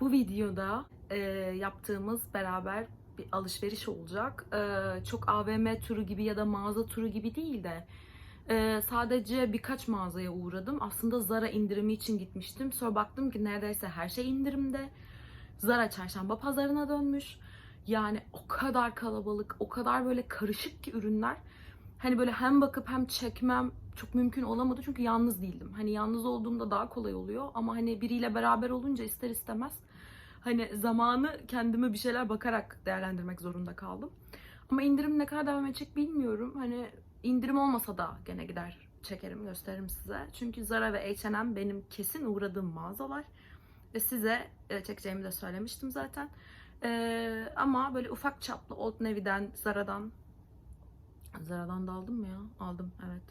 Bu videoda e, yaptığımız beraber bir alışveriş olacak. E, çok AVM turu gibi ya da mağaza turu gibi değil de e, sadece birkaç mağazaya uğradım. Aslında Zara indirimi için gitmiştim. Sonra baktım ki neredeyse her şey indirimde. Zara çarşamba pazarına dönmüş. Yani o kadar kalabalık, o kadar böyle karışık ki ürünler. Hani böyle hem bakıp hem çekmem çok mümkün olamadı çünkü yalnız değildim. Hani yalnız olduğumda daha kolay oluyor ama hani biriyle beraber olunca ister istemez hani zamanı kendime bir şeyler bakarak değerlendirmek zorunda kaldım. Ama indirim ne kadar devam edecek bilmiyorum. Hani indirim olmasa da gene gider çekerim, gösteririm size. Çünkü Zara ve H&M benim kesin uğradığım mağazalar. Ve size e, çekeceğimi de söylemiştim zaten. Ee, ama böyle ufak çaplı Old Navy'den, Zara'dan Zara'dan da aldım mı ya? Aldım evet.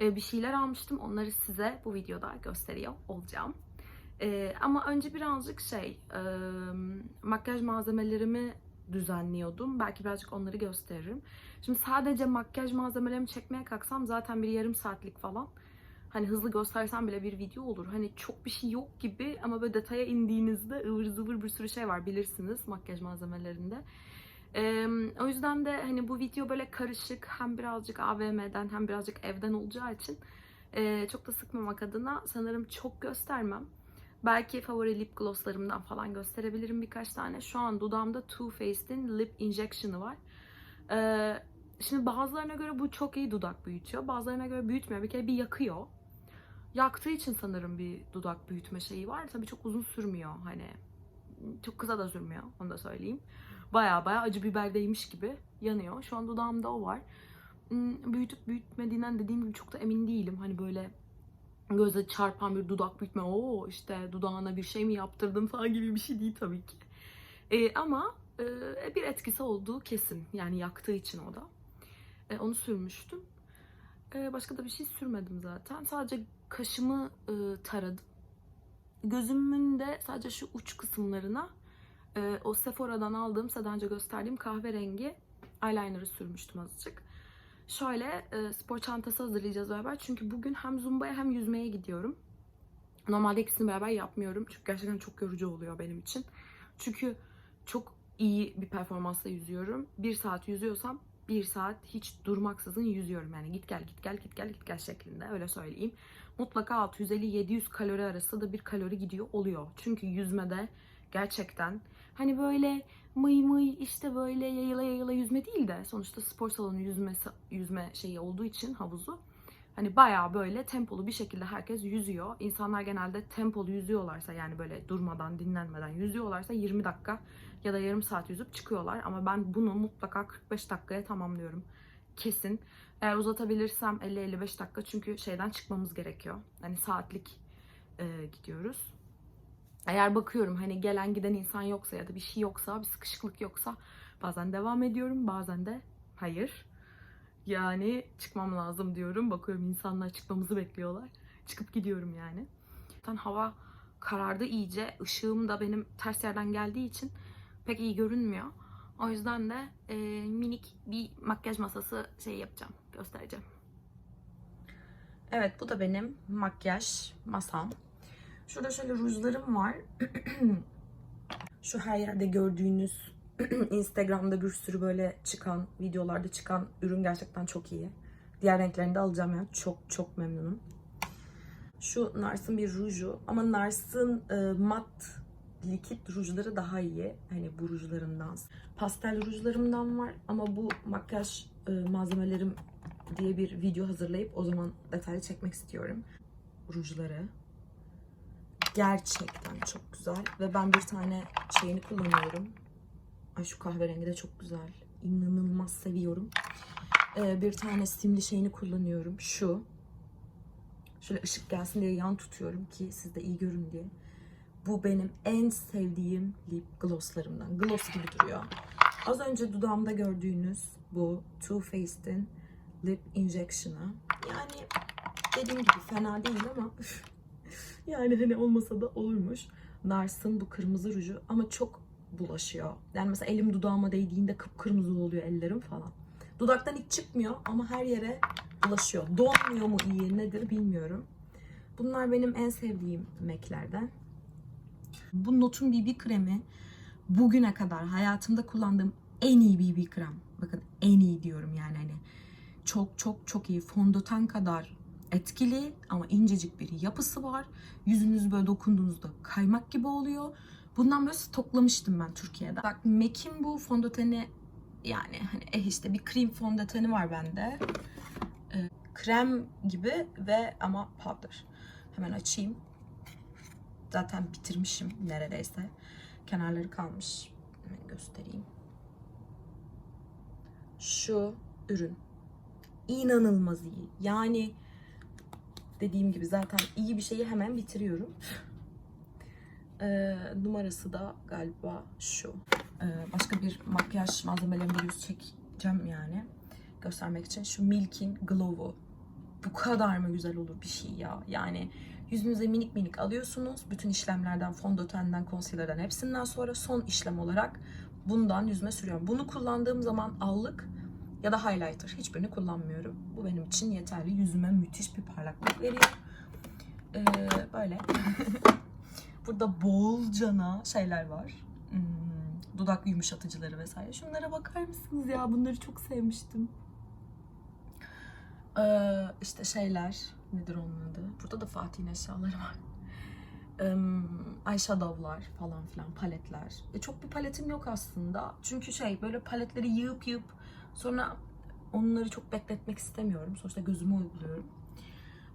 Ee, bir şeyler almıştım. Onları size bu videoda gösteriyor olacağım. Ee, ama önce birazcık şey, e, makyaj malzemelerimi düzenliyordum. Belki birazcık onları gösteririm. Şimdi sadece makyaj malzemelerimi çekmeye kalksam zaten bir yarım saatlik falan. Hani hızlı göstersem bile bir video olur. Hani çok bir şey yok gibi ama böyle detaya indiğinizde ıvır zıvır bir sürü şey var bilirsiniz makyaj malzemelerinde. Ee, o yüzden de hani bu video böyle karışık hem birazcık AVM'den hem birazcık evden olacağı için e, çok da sıkmamak adına sanırım çok göstermem. Belki favori lip glosslarımdan falan gösterebilirim birkaç tane. Şu an dudağımda Too Faced'in Lip Injection'ı var. Ee, şimdi bazılarına göre bu çok iyi dudak büyütüyor. Bazılarına göre büyütmüyor. Bir kere bir yakıyor. Yaktığı için sanırım bir dudak büyütme şeyi var. Tabii çok uzun sürmüyor. Hani çok kısa da sürmüyor. Onu da söyleyeyim. Baya baya acı biberdeymiş gibi yanıyor. Şu an dudağımda o var. Hmm, Büyütüp büyütmediğinden dediğim gibi çok da emin değilim. Hani böyle göze çarpan bir dudak büyütme. Oo işte dudağına bir şey mi yaptırdım falan gibi bir şey değil tabii ki. Ee, ama e, bir etkisi olduğu kesin. Yani yaktığı için o da. E, onu sürmüştüm. E, başka da bir şey sürmedim zaten. Sadece kaşımı e, taradım. Gözümün de sadece şu uç kısımlarına e, o Sephora'dan aldığım, önce gösterdiğim kahverengi eyeliner'ı sürmüştüm azıcık. Şöyle e, spor çantası hazırlayacağız beraber. Çünkü bugün hem zumbaya hem yüzmeye gidiyorum. Normalde ikisini beraber yapmıyorum. Çünkü gerçekten çok yorucu oluyor benim için. Çünkü çok iyi bir performansla yüzüyorum. Bir saat yüzüyorsam bir saat hiç durmaksızın yüzüyorum. Yani git gel git gel git gel git gel şeklinde öyle söyleyeyim. Mutlaka 650-700 kalori arası da bir kalori gidiyor oluyor. Çünkü yüzmede gerçekten hani böyle mıy mıy işte böyle yayıla yayıla yüzme değil de sonuçta spor salonu yüzme yüzme şeyi olduğu için havuzu hani bayağı böyle tempolu bir şekilde herkes yüzüyor. İnsanlar genelde tempolu yüzüyorlarsa yani böyle durmadan dinlenmeden yüzüyorlarsa 20 dakika ya da yarım saat yüzüp çıkıyorlar ama ben bunu mutlaka 45 dakikaya tamamlıyorum. Kesin. Eğer uzatabilirsem 50-55 dakika çünkü şeyden çıkmamız gerekiyor. Hani saatlik e, gidiyoruz. Eğer bakıyorum hani gelen giden insan yoksa ya da bir şey yoksa, bir sıkışıklık yoksa bazen devam ediyorum, bazen de hayır. Yani çıkmam lazım diyorum. Bakıyorum insanlar çıkmamızı bekliyorlar. Çıkıp gidiyorum yani. Zaten hava karardı iyice. Işığım da benim ters yerden geldiği için pek iyi görünmüyor. O yüzden de e, minik bir makyaj masası şey yapacağım, göstereceğim. Evet bu da benim makyaj masam. Şurada şöyle rujlarım var. Şu her yerde gördüğünüz Instagram'da bir sürü böyle çıkan, videolarda çıkan ürün gerçekten çok iyi. Diğer renklerini de alacağım yani. Çok çok memnunum. Şu Nars'ın bir ruju ama Nars'ın e, mat likit rujları daha iyi. Hani bu rujlarından. Pastel rujlarımdan var ama bu makyaj e, malzemelerim diye bir video hazırlayıp o zaman detaylı çekmek istiyorum. Rujları. Gerçekten çok güzel. Ve ben bir tane şeyini kullanıyorum. Ay şu kahverengi de çok güzel. İnanılmaz seviyorum. Ee, bir tane simli şeyini kullanıyorum. Şu. Şöyle ışık gelsin diye yan tutuyorum ki siz de iyi görün diye. Bu benim en sevdiğim lip glosslarımdan. Gloss gibi duruyor. Az önce dudağımda gördüğünüz bu Too Faced'in Lip Injection'ı. Yani dediğim gibi fena değil ama yani hani olmasa da olurmuş. Nars'ın bu kırmızı ruju ama çok bulaşıyor. Yani mesela elim dudağıma değdiğinde kıpkırmızı oluyor ellerim falan. Dudaktan hiç çıkmıyor ama her yere bulaşıyor. Donmuyor mu iyi nedir bilmiyorum. Bunlar benim en sevdiğim MAC'lerden. Bu Not'un BB kremi bugüne kadar hayatımda kullandığım en iyi BB krem. Bakın en iyi diyorum yani hani. Çok çok çok iyi. Fondöten kadar etkili ama incecik bir yapısı var. Yüzünüz böyle dokunduğunuzda kaymak gibi oluyor. Bundan böyle stoklamıştım ben Türkiye'de. Bak MAC'in bu fondöteni yani hani eh işte bir krem fondöteni var bende. Ee, krem gibi ve ama powder. Hemen açayım. Zaten bitirmişim neredeyse. Kenarları kalmış. Hemen göstereyim. Şu ürün. inanılmaz iyi. Yani dediğim gibi zaten iyi bir şeyi hemen bitiriyorum. Ee, numarası da galiba şu. Ee, başka bir makyaj malzemelerinde yüz çekeceğim yani. Göstermek için şu Milk'in Glow'u. Bu kadar mı güzel olur bir şey ya. Yani yüzünüze minik minik alıyorsunuz. Bütün işlemlerden, fondötenden, concealer'dan hepsinden sonra son işlem olarak bundan yüzüme sürüyorum. Bunu kullandığım zaman allık ya da highlighter hiçbirini kullanmıyorum. Bu benim için yeterli. Yüzüme müthiş bir parlaklık veriyor. Ee, böyle. Burada bolcana şeyler var. Hmm, dudak yumuşatıcıları vesaire. Şunlara bakar mısınız ya? Bunları çok sevmiştim. Ee, işte şeyler. Nedir onun adı? Burada da Fatih'in eşyaları var. Ee, eyeshadowlar falan filan, paletler. E, çok bir paletim yok aslında. Çünkü şey böyle paletleri yığıp yığıp sonra onları çok bekletmek istemiyorum. Sonuçta gözüme uyguluyorum.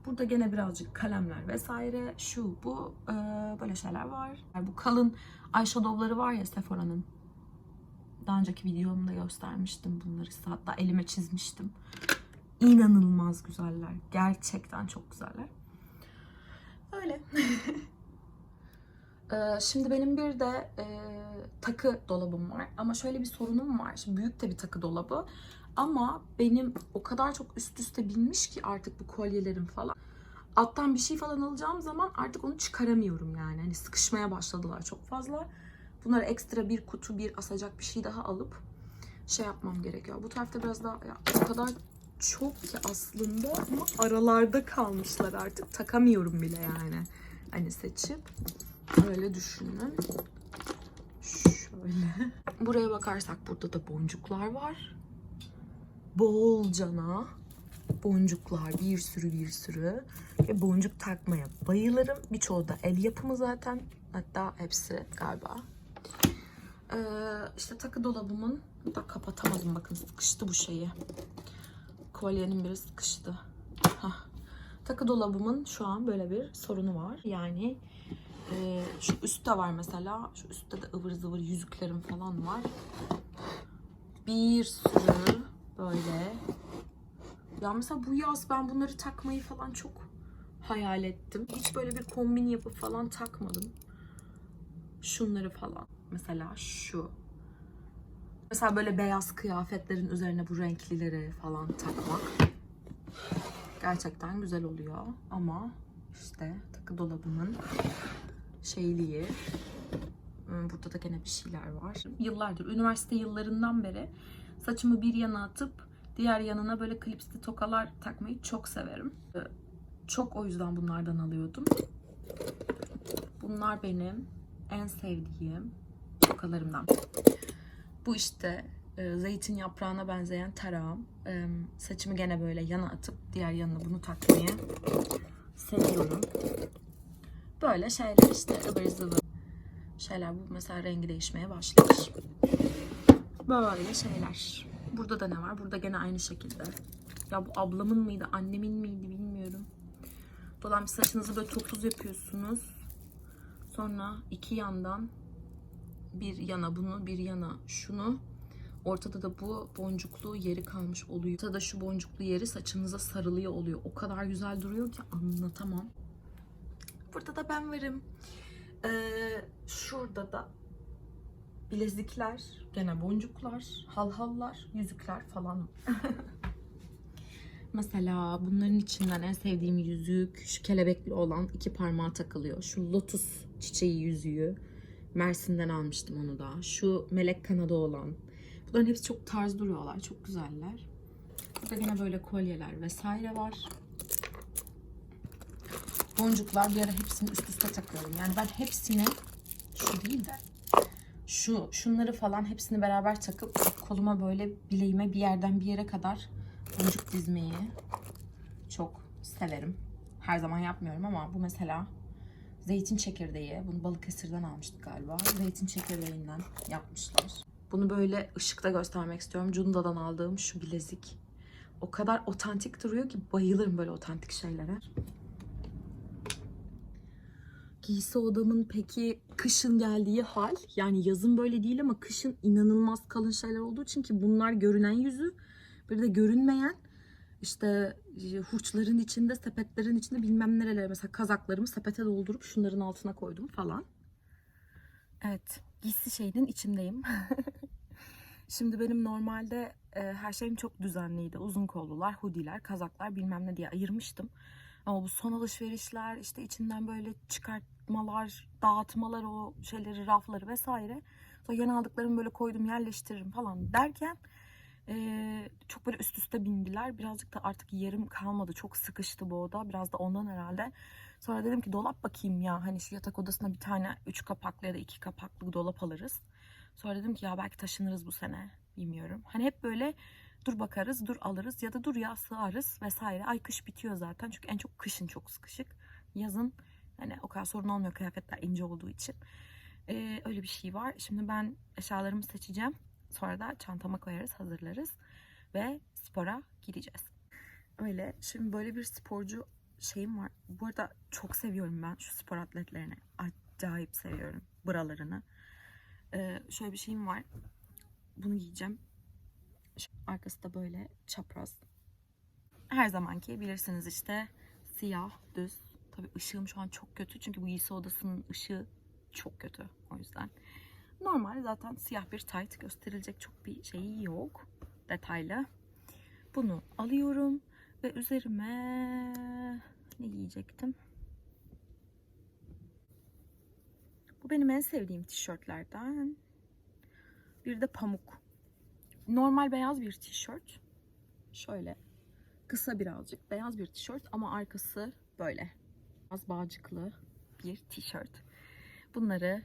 Burada gene birazcık kalemler vesaire. Şu, bu e, böyle şeyler var. Yani bu kalın eyeshadowları var ya Sephora'nın. Daha önceki videomda göstermiştim bunları. size. Hatta elime çizmiştim. İnanılmaz güzeller. Gerçekten çok güzeller. Öyle. Ee, Şimdi benim bir de e, takı dolabım var. Ama şöyle bir sorunum var. Şimdi büyük de bir takı dolabı. Ama benim o kadar çok üst üste binmiş ki artık bu kolyelerim falan. Alttan bir şey falan alacağım zaman artık onu çıkaramıyorum yani. Hani sıkışmaya başladılar çok fazla. Bunları ekstra bir kutu bir asacak bir şey daha alıp şey yapmam gerekiyor. Bu tarafta biraz daha ya, o kadar çok ki aslında ama aralarda kalmışlar artık. Takamıyorum bile yani. Hani seçip öyle düşünün. Şöyle. Buraya bakarsak burada da boncuklar var. Bolcana boncuklar bir sürü bir sürü ve boncuk takmaya bayılırım. Birçoğu da el yapımı zaten. Hatta hepsi galiba. Ee, işte takı dolabımın da kapatamadım bakın sıkıştı bu şeyi. Kolyenin biri sıkıştı. Hah. Takı dolabımın şu an böyle bir sorunu var. Yani e, şu üstte var mesela. Şu üstte de ıvır zıvır yüzüklerim falan var. Bir sürü böyle. Ya mesela bu yaz ben bunları takmayı falan çok hayal ettim. Hiç böyle bir kombin yapıp falan takmadım. Şunları falan. Mesela şu. Mesela böyle beyaz kıyafetlerin üzerine bu renklileri falan takmak. Gerçekten güzel oluyor. Ama işte takı dolabımın şeyliği. Hmm, Burada da gene bir şeyler var. Yıllardır, üniversite yıllarından beri saçımı bir yana atıp diğer yanına böyle klipsli tokalar takmayı çok severim. Ee, Çok o yüzden bunlardan alıyordum. Bunlar benim en sevdiğim tokalarımdan. Bu işte e, zeytin yaprağına benzeyen tarağım. E, saçımı gene böyle yana atıp diğer yanına bunu takmayı seviyorum. Böyle şeyler işte ıvır zıvır şeyler. Bu mesela rengi değişmeye başlamış. Böyle şeyler. Burada da ne var? Burada gene aynı şekilde. Ya bu ablamın mıydı, annemin miydi bilmiyorum. Dolan saçınızı böyle topuz yapıyorsunuz. Sonra iki yandan bir yana bunu, bir yana şunu. Ortada da bu boncuklu yeri kalmış oluyor. Ortada şu boncuklu yeri saçınıza sarılıyor oluyor. O kadar güzel duruyor ki anlatamam. Burada da ben varım. Ee, şurada da bilezikler, gene boncuklar, halhallar, yüzükler falan. Mesela bunların içinden en sevdiğim yüzük şu kelebekli olan iki parmağa takılıyor. Şu lotus çiçeği yüzüğü. Mersin'den almıştım onu da. Şu melek kanadı olan. Bunların hepsi çok tarz duruyorlar. Çok güzeller. Burada yine böyle kolyeler vesaire var. Boncuklar bir ara hepsini üst üste takıyorum. Yani ben hepsini Şu değil de. Şu, şunları falan hepsini beraber takıp koluma böyle bileğime bir yerden bir yere kadar boncuk dizmeyi çok severim. Her zaman yapmıyorum ama bu mesela zeytin çekirdeği. Bunu Balıkesir'den almıştık galiba. Zeytin çekirdeğinden yapmışlar. Bunu böyle ışıkta göstermek istiyorum. Cunda'dan aldığım şu bilezik. O kadar otantik duruyor ki bayılırım böyle otantik şeylere. Giysi odamın peki kışın geldiği hal yani yazın böyle değil ama kışın inanılmaz kalın şeyler olduğu için ki bunlar görünen yüzü bir de görünmeyen işte e, hurçların içinde sepetlerin içinde bilmem nerelere mesela kazaklarımı sepete doldurup şunların altına koydum falan. Evet giysi şeyinin içindeyim. Şimdi benim normalde e, her şeyim çok düzenliydi. Uzun kollular, hoodiler, kazaklar bilmem ne diye ayırmıştım. Ama bu son alışverişler işte içinden böyle çıkartmalar, dağıtmalar o şeyleri, rafları vesaire. Sonra yeni aldıklarımı böyle koydum yerleştiririm falan derken eee, çok böyle üst üste bindiler. Birazcık da artık yerim kalmadı. Çok sıkıştı bu oda. Biraz da ondan herhalde. Sonra dedim ki dolap bakayım ya. Hani şu yatak odasına bir tane üç kapaklı ya da iki kapaklı dolap alırız. Sonra dedim ki ya belki taşınırız bu sene. Bilmiyorum. Hani hep böyle dur bakarız, dur alırız ya da dur ya sığarız vesaire. Ay kış bitiyor zaten çünkü en çok kışın çok sıkışık. Yazın hani o kadar sorun olmuyor kıyafetler ince olduğu için. Ee, öyle bir şey var. Şimdi ben eşyalarımı seçeceğim. Sonra da çantama koyarız, hazırlarız ve spora gideceğiz. Öyle. Şimdi böyle bir sporcu şeyim var. Bu arada çok seviyorum ben şu spor atletlerini. Acayip seviyorum buralarını. Ee, şöyle bir şeyim var. Bunu giyeceğim. Arkası da böyle çapraz. Her zamanki bilirsiniz işte siyah, düz. Tabii ışığım şu an çok kötü çünkü bu giysi odasının ışığı çok kötü o yüzden. Normal zaten siyah bir tight gösterilecek çok bir şeyi yok. Detaylı. Bunu alıyorum ve üzerime ne giyecektim? Bu benim en sevdiğim tişörtlerden. Bir de pamuk. Normal beyaz bir tişört. Şöyle kısa birazcık beyaz bir tişört ama arkası böyle. Az bağcıklı bir tişört. Bunları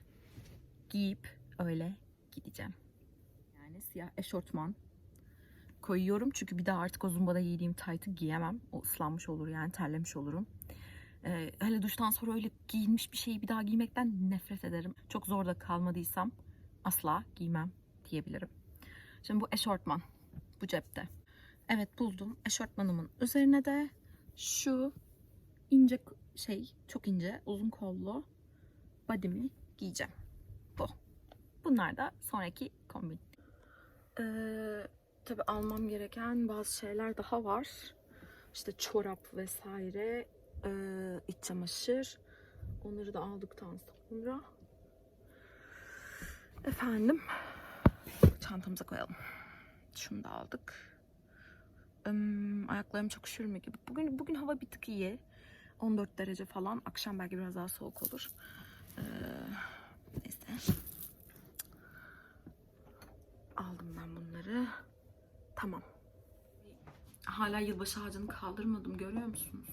giyip öyle gideceğim. Yani siyah eşortman koyuyorum çünkü bir daha artık o zumbada giydiğim taytı giyemem. O ıslanmış olur yani terlemiş olurum. Ee, hele duştan sonra öyle giyinmiş bir şeyi bir daha giymekten nefret ederim. Çok zorda kalmadıysam asla giymem diyebilirim. Şimdi bu eşortman. Bu cepte. Evet buldum. Eşortmanımın üzerine de şu ince şey, çok ince, uzun kollu body'mi giyeceğim. Bu. Bunlar da sonraki kombin. Ee, tabii almam gereken bazı şeyler daha var. İşte çorap vesaire, ee, iç çamaşır. Onları da aldıktan sonra efendim çantamıza koyalım. Şunu da aldık. Im, ayaklarım çok üşürmüyor gibi. Bugün bugün hava bir tık iyi. 14 derece falan. Akşam belki biraz daha soğuk olur. Ee, neyse. Aldım ben bunları. Tamam. Hala yılbaşı ağacını kaldırmadım. Görüyor musunuz?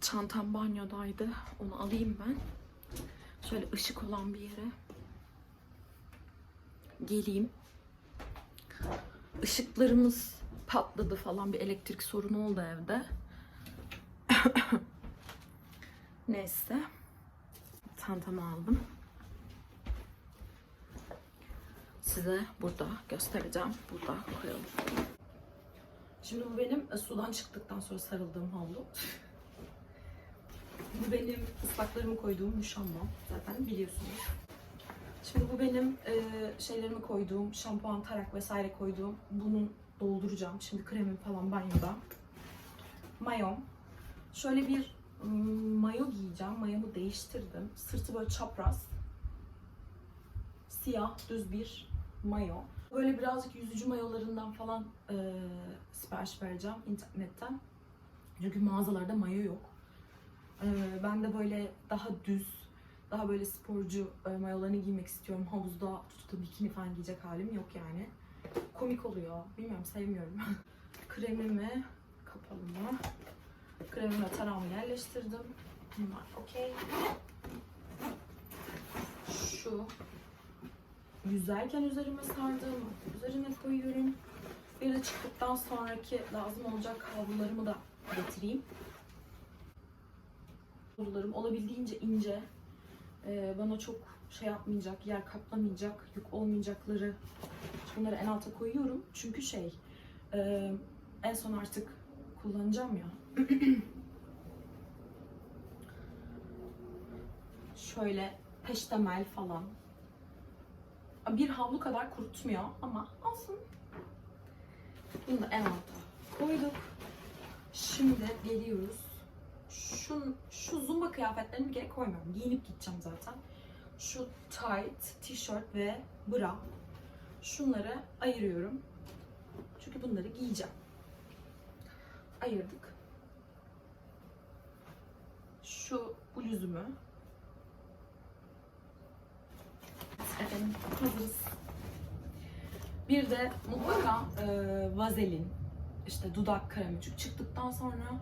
Çantam banyodaydı. Onu alayım ben. Şöyle ışık olan bir yere geleyim. Işıklarımız patladı falan bir elektrik sorunu oldu evde. Neyse. Çantamı aldım. Size burada göstereceğim. Burada koyalım. Şimdi bu benim e, sudan çıktıktan sonra sarıldığım havlu. bu benim ıslaklarımı koyduğum muşambam. Zaten biliyorsunuz. Şimdi bu benim e, şeylerimi koyduğum, şampuan, tarak vesaire koyduğum. Bunu dolduracağım. Şimdi kremim falan banyoda. Mayom. Şöyle bir mm, mayo giyeceğim. Mayomu değiştirdim. Sırtı böyle çapraz. Siyah, düz bir mayo. Böyle birazcık yüzücü mayolarından falan e, sipariş vereceğim internetten. Çünkü mağazalarda mayo yok. E, ben de böyle daha düz, daha böyle sporcu e, mayolarını giymek istiyorum. Havuzda tutup bikini falan giyecek halim yok yani. Komik oluyor. Bilmiyorum sevmiyorum. Kremimi kapalı mı? Kremimi ve tarağımı yerleştirdim. var. Okey. Şu yüzerken üzerime sardığım üzerine koyuyorum. Bir de çıktıktan sonraki lazım olacak havlularımı da getireyim. Havlularım olabildiğince ince. Ee, bana çok şey yapmayacak, yer kaplamayacak, yük olmayacakları. Bunları en alta koyuyorum. Çünkü şey, e, en son artık kullanacağım ya. Şöyle peştemel falan. Bir havlu kadar kurutmuyor ama olsun. Bunu da en alta koyduk. Şimdi geliyoruz. Şu, şu zumba kıyafetlerini bir kere koymuyorum. Giyinip gideceğim zaten. Şu tight, tişört ve bra. Şunları ayırıyorum. Çünkü bunları giyeceğim. Ayırdık. Şu bluzumu. Efendim hazırız. Bir de mutlaka e, vazelin, işte dudak kremi. Çünkü çıktıktan sonra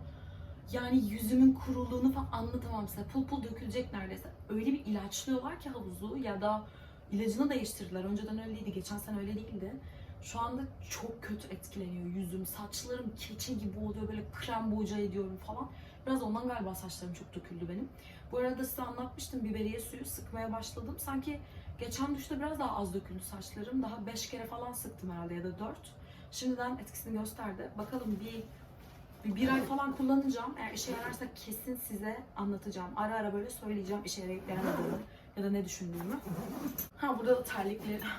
yani yüzümün kuruluğunu falan anlatamam size. Pul pul dökülecek neredeyse. Öyle bir ilaçlıyorlar ki havuzu ya da ilacını değiştirdiler. Önceden öyleydi, geçen sene öyle değildi. Şu anda çok kötü etkileniyor yüzüm. Saçlarım keçe gibi oluyor, böyle krem boca ediyorum falan. Biraz ondan galiba saçlarım çok döküldü benim. Bu arada size anlatmıştım biberiye suyu sıkmaya başladım. Sanki geçen duşta biraz daha az döküldü saçlarım. Daha 5 kere falan sıktım herhalde ya da 4. Şimdiden etkisini gösterdi. Bakalım bir bir, bir ay falan kullanacağım. Eğer işe yararsa kesin size anlatacağım. Ara ara böyle söyleyeceğim işe yarayıp yaramadığını ya da ne düşündüğümü. Ha burada da terlikleri.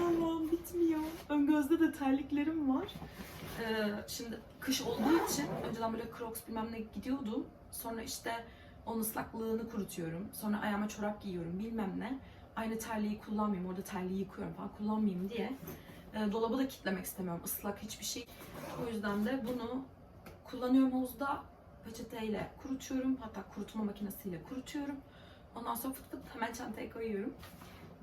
Allah'ım bitmiyor. Ön gözde de terliklerim var. Ee, şimdi kış olduğu için önceden böyle crocs bilmem ne gidiyordum. Sonra işte onun ıslaklığını kurutuyorum. Sonra ayağıma çorap giyiyorum bilmem ne. Aynı terliği kullanmayayım. Orada terliği yıkıyorum falan kullanmayayım diye. E, dolabı da kitlemek istemiyorum. Islak hiçbir şey. O yüzden de bunu kullanıyorum havuzda. Peçeteyle kurutuyorum. Hatta kurutma makinesiyle kurutuyorum. Ondan sonra fıt fıt hemen çantaya koyuyorum.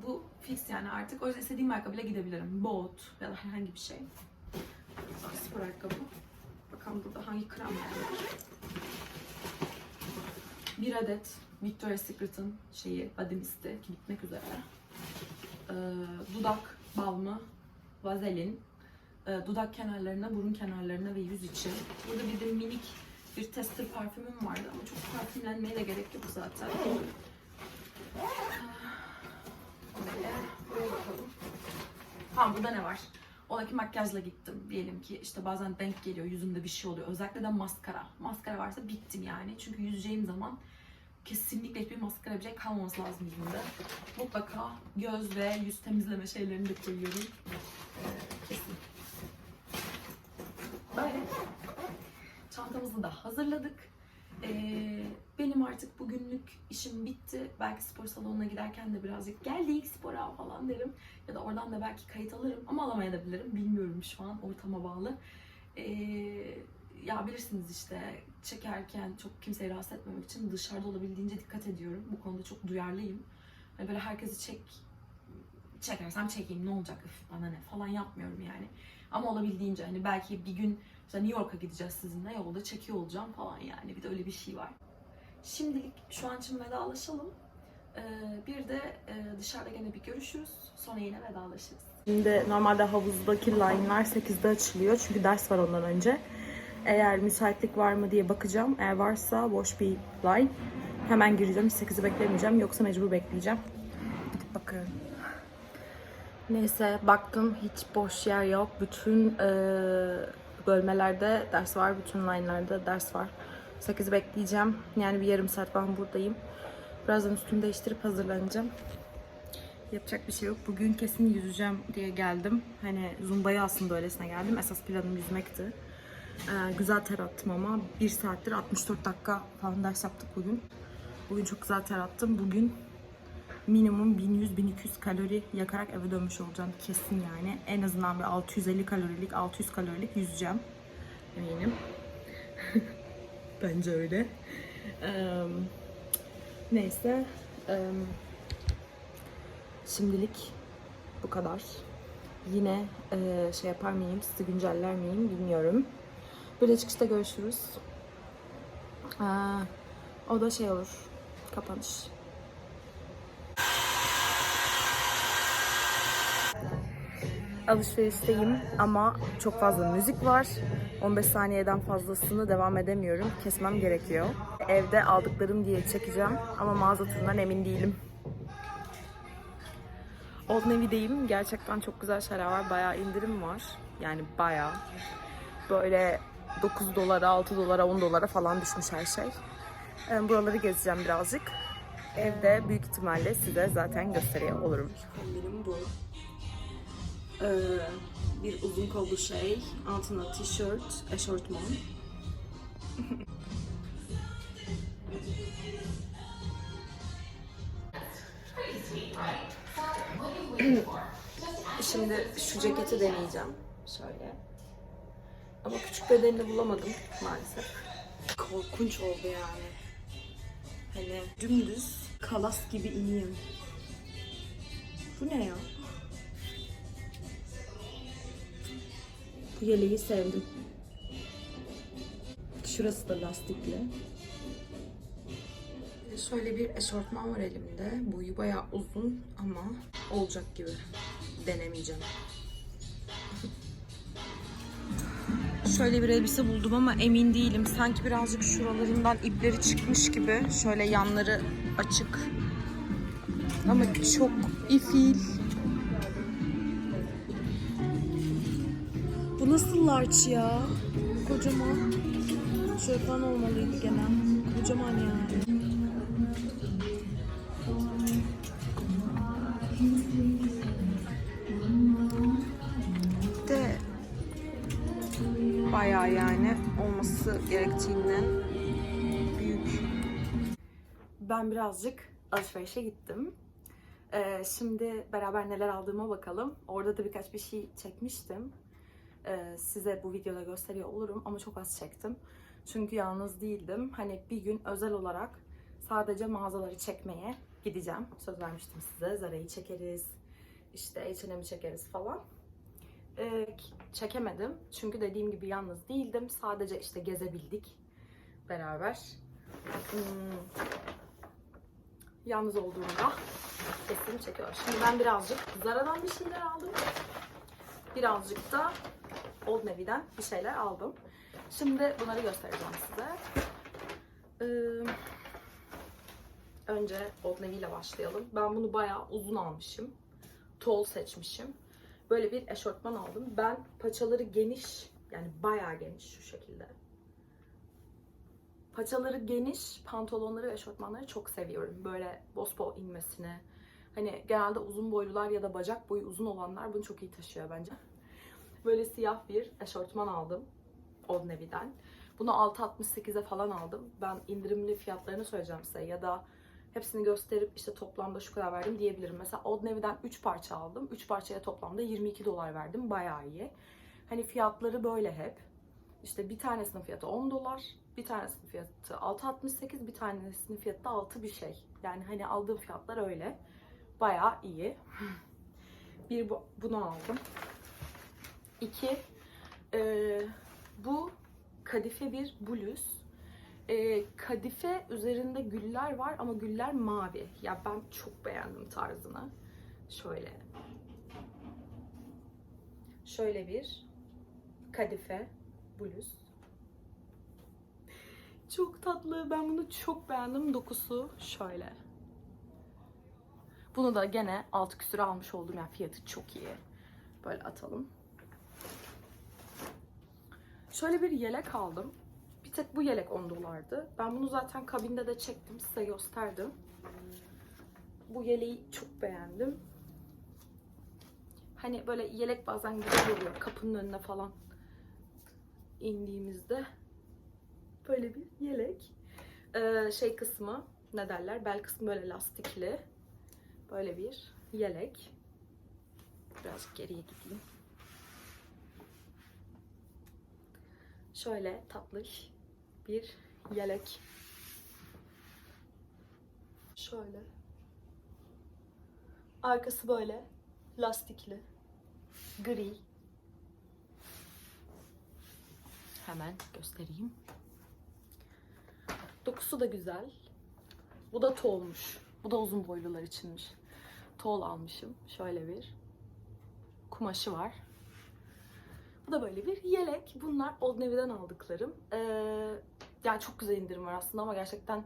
Bu fix yani artık. O yüzden istediğim ayakkabıyla gidebilirim. Bot ya da herhangi bir şey. Spor ayakkabı. Bakalım burada hangi kremler var. Bir adet Victoria's Secret'ın şeyi, body misti ki bitmek üzere. Ee, dudak balmı, vazelin, e, dudak kenarlarına, burun kenarlarına ve yüz için. Burada bir de minik bir tester parfümüm vardı ama çok parfümlenmeye de gerek yok zaten. Böyle, buraya bakalım. Ha burada ne var? Oradaki makyajla gittim. Diyelim ki işte bazen denk geliyor, yüzümde bir şey oluyor. Özellikle de maskara. Maskara varsa bittim yani. Çünkü yüzeceğim zaman kesinlikle hiçbir maskara bir şey kalmaması lazım yüzümde. Mutlaka göz ve yüz temizleme şeylerini de koyuyorum. Ee, kesin. Böyle. Çantamızı da hazırladık. Ee, benim artık bugünlük işim bitti. Belki spor salonuna giderken de birazcık geldik spora falan derim. Ya da oradan da belki kayıt alırım ama alamayabilirim. Bilmiyorum şu an ortama bağlı. Ee, ya bilirsiniz işte çekerken çok kimseyi rahatsız etmemek için dışarıda olabildiğince dikkat ediyorum. Bu konuda çok duyarlıyım. Hani böyle herkesi çek çekersem çekeyim ne olacak üf bana ne falan yapmıyorum yani. Ama olabildiğince hani belki bir gün işte New York'a gideceğiz sizinle yolda çekiyor olacağım falan yani. Bir de öyle bir şey var. Şimdilik şu an için vedalaşalım. Ee, bir de e, dışarıda gene bir görüşürüz. Sonra yine vedalaşırız. Şimdi normalde havuzdaki line'lar 8'de açılıyor. Çünkü ders var ondan önce. Eğer müsaitlik var mı diye bakacağım. Eğer varsa boş bir line. Hemen gireceğim. 8'i beklemeyeceğim. Yoksa mecbur bekleyeceğim. Gidip bakıyorum. Neyse baktım hiç boş yer yok. Bütün e, bölmelerde ders var. Bütün line'larda ders var. 8'i bekleyeceğim. Yani bir yarım saat falan buradayım. Birazdan üstümü değiştirip hazırlanacağım. Yapacak bir şey yok. Bugün kesin yüzeceğim diye geldim. Hani Zumba'ya aslında öylesine geldim. Esas planım yüzmekti. Ee, güzel ter attım ama 1 saattir 64 dakika falan ders yaptık bugün. Bugün çok güzel ter attım. Bugün minimum 1100-1200 kalori yakarak eve dönmüş olacağım kesin yani. En azından bir 650 kalorilik, 600 kalorilik yüzeceğim. Eminim. Bence öyle. Eee, neyse. eee, şimdilik bu kadar. Yine eee, şey yapar mıyım, sizi günceller miyim bilmiyorum. Böyle çıkışta görüşürüz. Aa, o da şey olur. Kapanış. Alışverişteyim ama çok fazla müzik var. 15 saniyeden fazlasını devam edemiyorum. Kesmem gerekiyor. Evde aldıklarım diye çekeceğim ama mağaza turundan emin değilim. Old Navy'deyim. Gerçekten çok güzel şeyler var. Bayağı indirim var. Yani bayağı. Böyle 9 dolara, 6 dolara, 10 dolara falan düşmüş her şey. Ee, Buraları gezeceğim birazcık. Evde büyük ihtimalle size zaten gösteriyor olurum. Kombinim bu. Ee, bir uzun kollu şey, altına tişört, eşortman. Şimdi şu ceketi deneyeceğim. Şöyle. Ama küçük bedenini bulamadım maalesef. Korkunç oldu yani. Hani dümdüz kalas gibi ineyim. Bu ne ya? Yeleği sevdim. Şurası da lastikli. Şöyle bir eşortman var elimde. Boyu bayağı uzun ama olacak gibi. Denemeyeceğim. Şöyle bir elbise buldum ama emin değilim. Sanki birazcık şuralarından ipleri çıkmış gibi. Şöyle yanları açık. Ama çok ifil. Bu nasıl large ya? Kocaman. Şöyle falan olmalıydı gene. Kocaman yani. De bayağı yani olması gerektiğinden büyük. Ben birazcık alışverişe gittim. Ee, şimdi beraber neler aldığıma bakalım. Orada da birkaç bir şey çekmiştim. Ee, size bu videoda gösteriyor olurum ama çok az çektim. Çünkü yalnız değildim. Hani bir gün özel olarak sadece mağazaları çekmeye gideceğim. Söz vermiştim size. Zara'yı çekeriz. işte H&M'i çekeriz falan. Ee, çekemedim. Çünkü dediğim gibi yalnız değildim. Sadece işte gezebildik beraber. Hmm. Yalnız olduğumda kesin çekiyor. Şimdi ben birazcık Zara'dan bir şeyler aldım. Birazcık da Old Navy'den bir şeyler aldım. Şimdi bunları göstereceğim size. Ee, önce Old Navy ile başlayalım. Ben bunu bayağı uzun almışım. Tall seçmişim. Böyle bir eşortman aldım. Ben paçaları geniş, yani bayağı geniş şu şekilde. Paçaları geniş, pantolonları ve eşortmanları çok seviyorum. Böyle bosbol inmesini. Hani genelde uzun boylular ya da bacak boyu uzun olanlar bunu çok iyi taşıyor bence. Böyle siyah bir eşortman aldım. Old Navy'den. Bunu 6.68'e falan aldım. Ben indirimli fiyatlarını söyleyeceğim size ya da hepsini gösterip işte toplamda şu kadar verdim diyebilirim. Mesela Old Navy'den 3 parça aldım. 3 parçaya toplamda 22 dolar verdim. Bayağı iyi. Hani fiyatları böyle hep. İşte bir tanesinin fiyatı 10 dolar, bir tanesinin fiyatı 6.68, bir tanesinin fiyatı da 6 bir şey. Yani hani aldığım fiyatlar öyle. Bayağı iyi. Bir bu, bunu aldım. İki, eee, bu kadife bir bluz. Eee, kadife üzerinde güller var ama güller mavi. Ya ben çok beğendim tarzını. Şöyle. Şöyle bir kadife bluz. Çok tatlı. Ben bunu çok beğendim. Dokusu şöyle. Bunu da gene 6 küsür almış oldum. Yani fiyatı çok iyi. Böyle atalım. Şöyle bir yelek aldım. Bir tek bu yelek 10 dolardı. Ben bunu zaten kabinde de çektim. Size gösterdim. Bu yeleği çok beğendim. Hani böyle yelek bazen güzel oluyor. Kapının önüne falan indiğimizde. Böyle bir yelek. Ee, şey kısmı ne derler? Bel kısmı böyle lastikli. Böyle bir yelek. Birazcık geriye gideyim. Şöyle tatlış bir yelek. Şöyle. Arkası böyle lastikli. Gri. Hemen göstereyim. Dokusu da güzel. Bu da tolmuş. Bu da uzun boylular içinmiş. Tol almışım. Şöyle bir kumaşı var. Bu da böyle bir yelek. Bunlar Old Navy'den aldıklarım. Ee, yani çok güzel indirim var aslında ama gerçekten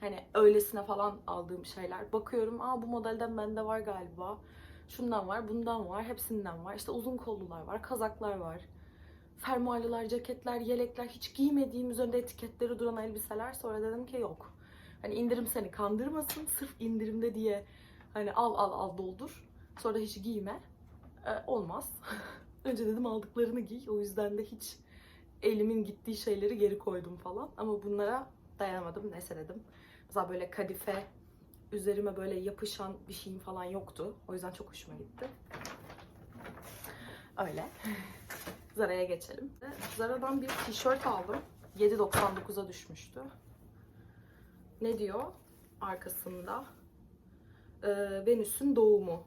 hani öylesine falan aldığım şeyler. Bakıyorum aa bu modelden bende var galiba. Şundan var, bundan var, hepsinden var. İşte uzun kollular var, kazaklar var. Fermuarlılar, ceketler, yelekler, hiç giymediğim üzerinde etiketleri duran elbiseler. Sonra dedim ki yok. Hani indirim seni kandırmasın. Sırf indirimde diye hani al al al doldur. Sonra hiç giyme. Ee, olmaz. Önce dedim aldıklarını giy. O yüzden de hiç elimin gittiği şeyleri geri koydum falan. Ama bunlara dayanamadım. Neyse dedim. Mesela böyle kadife üzerime böyle yapışan bir şeyim falan yoktu. O yüzden çok hoşuma gitti. Öyle. Zara'ya geçelim. Zara'dan bir tişört aldım. 7.99'a düşmüştü. Ne diyor arkasında? Ee, Venüs'ün doğumu.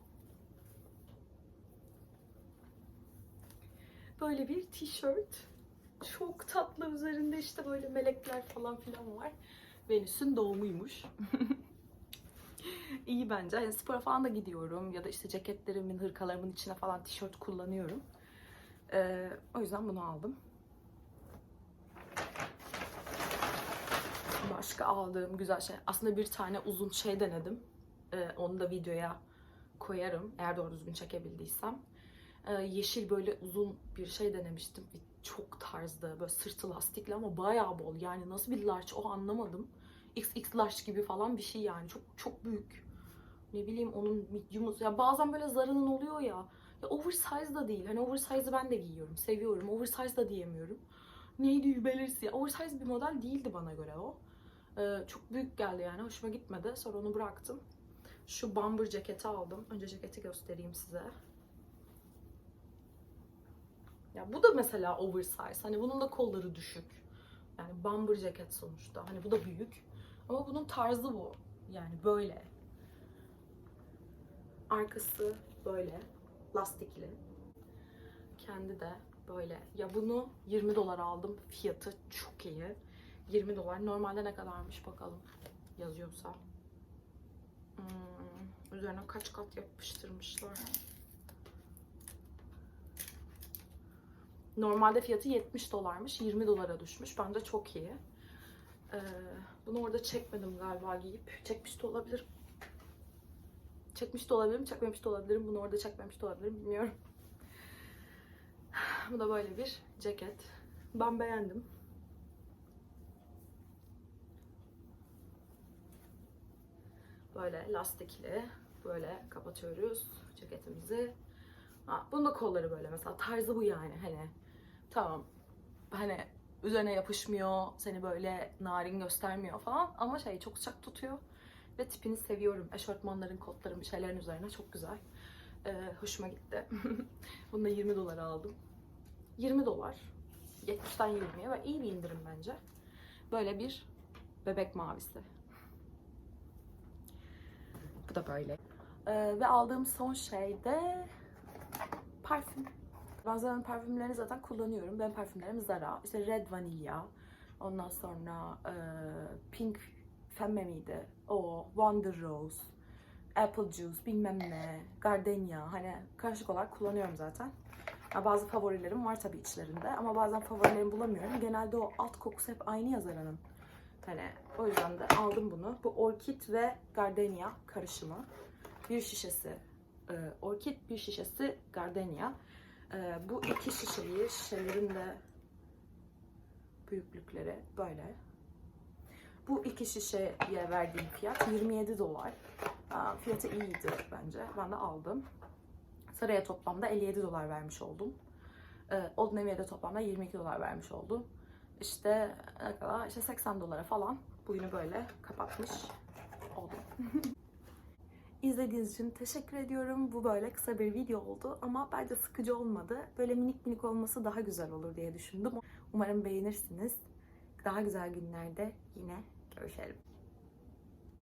Böyle bir tişört. Çok tatlı üzerinde işte böyle melekler falan filan var. Venüs'ün doğumuymuş. İyi bence. Yani spora falan da gidiyorum ya da işte ceketlerimin, hırkalarımın içine falan tişört kullanıyorum. Ee, o yüzden bunu aldım. Başka aldığım güzel şey. Aslında bir tane uzun şey denedim. Ee, onu da videoya koyarım eğer doğru düzgün çekebildiysem. Ee, yeşil böyle uzun bir şey denemiştim. Ve Çok tarzdı. Böyle sırtı lastikli ama bayağı bol. Yani nasıl bir large o anlamadım. XX large gibi falan bir şey yani. Çok çok büyük. Ne bileyim onun medium'u. Ya bazen böyle Zara'nın oluyor ya. Ya oversize da değil. Hani oversize'ı ben de giyiyorum. Seviyorum. Oversize da diyemiyorum. Neydi belirsiz ya. Oversize bir model değildi bana göre o. Ee, çok büyük geldi yani. Hoşuma gitmedi. Sonra onu bıraktım. Şu bomber ceketi aldım. Önce ceketi göstereyim size. Ya bu da mesela oversize. Hani bunun da kolları düşük. Yani bomber ceket sonuçta. Hani bu da büyük. Ama bunun tarzı bu. Yani böyle. Arkası böyle. Lastikli. Kendi de böyle. Ya bunu 20 dolar aldım. Fiyatı çok iyi. 20 dolar. Normalde ne kadarmış bakalım. Yazıyorsa. Hmm, üzerine kaç kat yapıştırmışlar. Normalde fiyatı 70 dolarmış. 20 dolara düşmüş. Bence çok iyi. Ee, bunu orada çekmedim galiba giyip. Çekmiş de olabilirim. Çekmiş de olabilirim, çekmemiş de olabilirim. Bunu orada çekmemiş de olabilirim. Bilmiyorum. Bu da böyle bir ceket. Ben beğendim. Böyle lastikli. Böyle kapatıyoruz ceketimizi. Ha, bunun da kolları böyle mesela. Tarzı bu yani hani. Tamam. Hani üzerine yapışmıyor. Seni böyle narin göstermiyor falan. Ama şey çok sıcak tutuyor. Ve tipini seviyorum. Eşortmanların, kotların, şeylerin üzerine çok güzel. Ee, hoşuma gitti. Bunu da 20 dolara aldım. 20 dolar. 70'ten 20'ye ve iyi bir indirim bence. Böyle bir bebek mavisi. Bu da böyle. Ee, ve aldığım son şey de parfüm. Ben Zara'nın parfümlerini zaten kullanıyorum. Ben parfümlerim Zara. İşte Red Vanilla. Ondan sonra e, Pink Femme miydi? O, Wonder Rose, Apple Juice, bilmem ne, Gardenia. Hani karışık olarak kullanıyorum zaten. Ya bazı favorilerim var tabii içlerinde ama bazen favorilerimi bulamıyorum. Genelde o alt kokusu hep aynı ya. Hani o yüzden de aldım bunu. Bu Orchid ve Gardenia karışımı. Bir şişesi e, Orchid, bir şişesi Gardenia. E, bu iki şişeyi, şişelerin de büyüklükleri böyle. Bu iki şişeye verdiğim fiyat 27 dolar. Fiyatı iyiydi bence. Ben de aldım. Saraya toplamda 57 dolar vermiş oldum. Ee, Old Navy'ye de toplamda 22 dolar vermiş oldum. İşte ne kadar? İşte 80 dolara falan bugünü böyle kapatmış oldum. İzlediğiniz için teşekkür ediyorum. Bu böyle kısa bir video oldu ama bence sıkıcı olmadı. Böyle minik minik olması daha güzel olur diye düşündüm. Umarım beğenirsiniz. Daha güzel günlerde yine görüşelim.